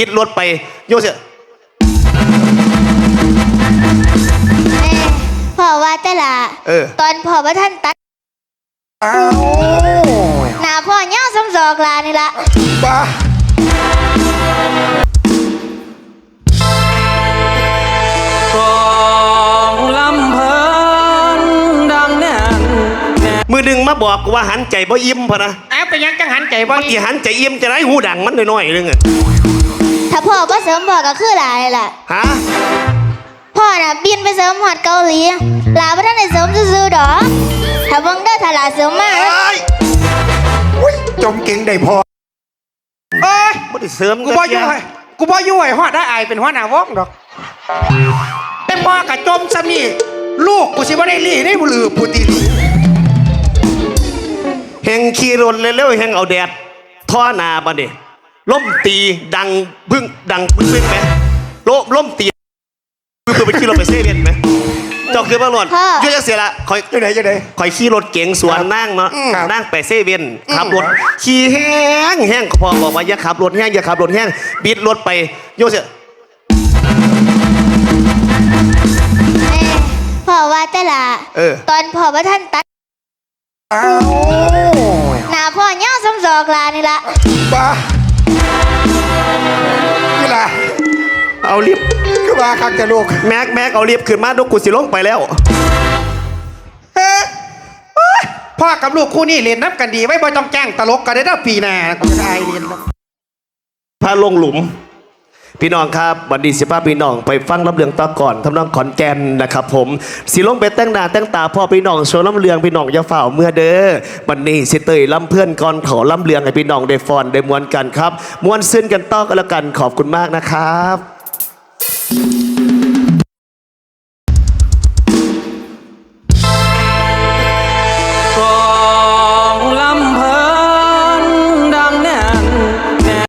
ปิดรถไปโยเสียแม่พ่อว่าแต่ละเออ ตอนพ่อว่าท่านตัดอ้าวหน้าพ่อย่อสมศอกลานี่ละบ้ากองลำเพลินดังแน่นแน่มือดึงมาบอกว่าหันใจบ่อิ่มพะนะอ้าวไปยังจังหันใจบ่ที่หันใจอิ่มจะได้หูดังมันน้อยๆนึงอะ ถ้าพ่อว่าเสริมพ่อก็คือหลาเลยล่ะ ฮะพ่อน่ะบินไปเสริมหอดเกาหลีหลาบ่ทันได้เสริมซื่อๆดอกถ้าเบิ่งเด้อถ้าหลาเสริมมาเอ้ยอุ้ยจมเก่งได้พอเอ้ยบ่ได้เสริมกูบ่ยุ่ยกูบ่ยุ่ยฮอดได้อายเป็นหัวหน้าวงดอกแต่พอกะจมซะมีลูกกูสิบ่ได้ลี่ได้บ่ลือผู้ตีลีแหงขี่รถเร็วๆแหงเอาแดดท่อหนาบัดนี้ ล่มตีดังพึ่งดังพึ่งพึ่งไหมลมล่มตีคือไปขี่รถไปเซเว่นไหมเจ้าคือบ้านหลวดอยุ่จักเสียละคอยจังไดจังไดคอยขี่รถเก๋งสวนนั่งเนาะอืมครับ นั่งไปเซเว่นขับรถขี่แห้งแห้งพอบอกว่าอย่าขับรถแห้งอย่าขับรถแห้งบิดรถไปโยเสียแม่พ่อว่าแต่ละเออ ตอนพ่อว่าท่านตัดอ้าวหน้าพ่อย่อสมศอกลานี่ละบ้า นี่ล่ะเอาลิฟต์คือว่าคักแต่ลูกแม็กแม็กเอาลิฟต์ขึ้นมาดูกูสิลงไปแล้ว เฮ้เอ้ยพ่อกับลูกคู่นี่เรียนนับกันดีไว้บ่ต้องแจ้งตลกกันได้อปีหน้ากูจะอายเรียนแล้ว พาลงหลุม พี่น้องครับวันดีสิบ้าพี่น้องไปฟังลำเลืองต่อก่อนทำนองขอนแก่นนะครับผมสิลงไปแต่งหน้าแต่งตาพ่อพี่น้องโชว์ลำเลืองพี่น้องอย่าฝ่าเมื่อเด้อวันนี้สิเตยลำเพื่อนก่อนขอลำเลืองให้พี่น้องได้ฟอนได้มวนกันครับมวนซึ้นกันต่อกันแล้วกันขอบคุณมากนะครับ